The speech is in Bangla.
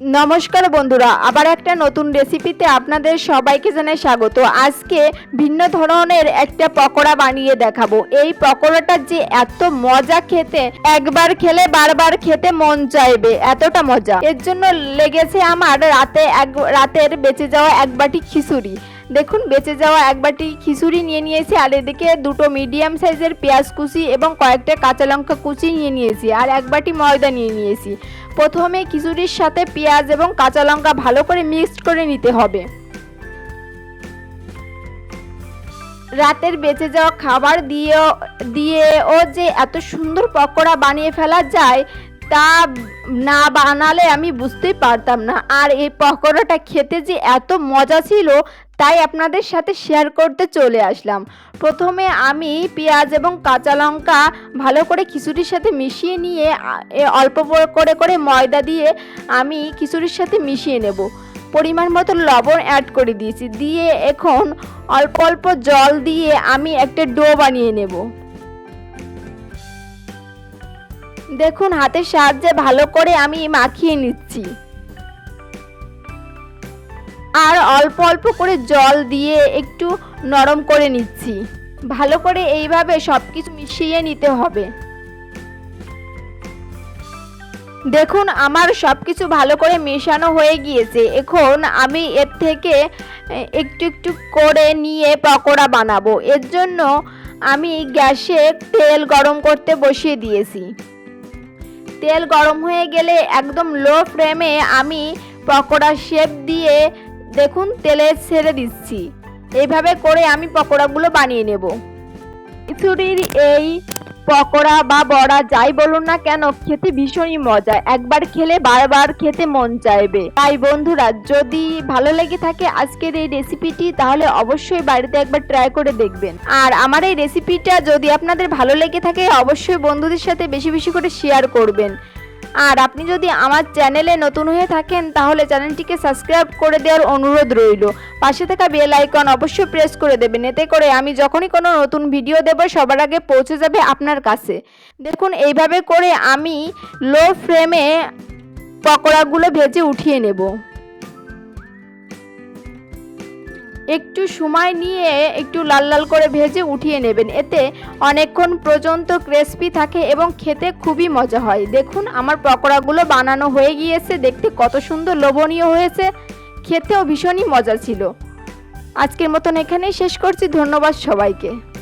নমস্কার বন্ধুরা, আবার একটা নতুন রেসিপিতে আপনাদের সবাইকে জানাই স্বাগত। আজকে ভিন্ন ধরনের একটা পকোড়া বানিয়ে দেখাবো। এই পকোড়াটা যে এত মজা খেতে, একবার খেলে বারবার খেতে মন চাইবে, এতটা মজা। এর জন্য লেগেছে আমার রাতে এক, রাতের বেঁচে যাওয়া এক বাটি খিচুড়ি। দেখুন, বেঁচে যাওয়া এক বাটি খিচুড়ি নিয়ে নিয়েছি, আর এদিকে দুটো মিডিয়াম সাইজের পেঁয়াজ কুচি এবং কয়েকটা কাঁচা লঙ্কা কুচি নিয়ে নিয়েছি, আর এক বাটি ময়দা নিয়ে নিয়েছি। প্রথমে খিচুড়ির সাথে পেঁয়াজ এবং কাঁচা লঙ্কা ভালো করে মিক্সড করে নিতে হবে। রাতের বেঁচে যাওয়া খাবার দিয়ে দিয়েও যে এত সুন্দর পকোড়া বানিয়ে ফেলা যায় তা না বানালে আমি বুঝতেই পারতাম না। আর এই পকোড়াটা খেতে যে এত মজা ছিল, তাই আপনাদের সাথে শেয়ার করতে চলে আসলাম। প্রথমে আমি পেঁয়াজ এবং কাঁচা লঙ্কা ভালো করে খিচুড়ির সাথে মিশিয়ে নিয়ে অল্প করে করে ময়দা দিয়ে আমি খিচুড়ির সাথে মিশিয়ে নেব। পরিমাণ মতো লবণ অ্যাড করে দিয়েছি। দিয়ে এখন অল্প অল্প জল দিয়ে আমি একটা ডো বানিয়ে নেব। দেখুন, হাতের সাহায্যে ভালো করে আমি মাখিয়ে নিচ্ছি। আর অল্প অল্প করে জল দিয়ে একটু নরম করে নিচ্ছি। ভালো করে এইভাবে সব কিছু মিশিয়ে নিতে হবে। দেখুন, আমার সব কিছু ভালো করে মেশানো হয়ে গিয়েছে। এখন আমি এর থেকে একটু একটু করে নিয়ে পকোড়া বানাবো। এর জন্য আমি গ্যাসে তেল গরম করতে বসিয়ে দিয়েছি। তেল গরম হয়ে গেলে একদম লো ফ্লেমে আমি পকোড়া শেপ দিয়ে দেখুন তেলে ছেড়ে দিচ্ছি। এইভাবে করে আমি পকোড়াগুলো বানিয়ে নেব। খিচুড়ির এই পকোড়া বা বড়া যাই বলুন না কেন, খেতে ভীষণই মজা। একবার খেলে বারবার খেতে মন চাইবে। তাই বন্ধুরা, যদি ভালো লেগে থাকে আজকের এই রেসিপিটি তাহলে অবশ্যই বাড়িতে একবার ট্রাই করে দেখবেন। আর আমার এই রেসিপিটা যদি আপনাদের ভালো লেগে থাকে, অবশ্যই বন্ধুদের সাথে বেশি বেশি করে শেয়ার করবেন। আর আপনি যদি আমার চ্যানেলে নতুন হয়ে থাকেন, তাহলে চ্যানেলটিকে সাবস্ক্রাইব করে দেওয়ার অনুরোধ রইল। পাশে থাকা বেল আইকন অবশ্যই প্রেস করে দেবেন, এতে করে আমি যখনই কোনো নতুন ভিডিও দেবো, সবার আগে পৌঁছে যাবে আপনার কাছে। দেখুন, এইভাবে করে আমি লো ফ্রেমে পকোড়াগুলো ভেজে উঠিয়ে নেব। একটু সময় নিয়ে একটু লাল লাল করে ভেজে উঠিয়ে নেবেন। এতে অনেকক্ষণ পর্যন্ত ক্রেসপি থাকে এবং খেতে খুবই মজা হয়। দেখুন, আমার পকোড়াগুলো বানানো হয়ে গিয়েছে। দেখতে কত সুন্দর লোভনীয় হয়েছে। খেতেও ভীষণই মজা ছিল। আজকের মতন এখানেই শেষ করছি। ধন্যবাদ সবাইকে।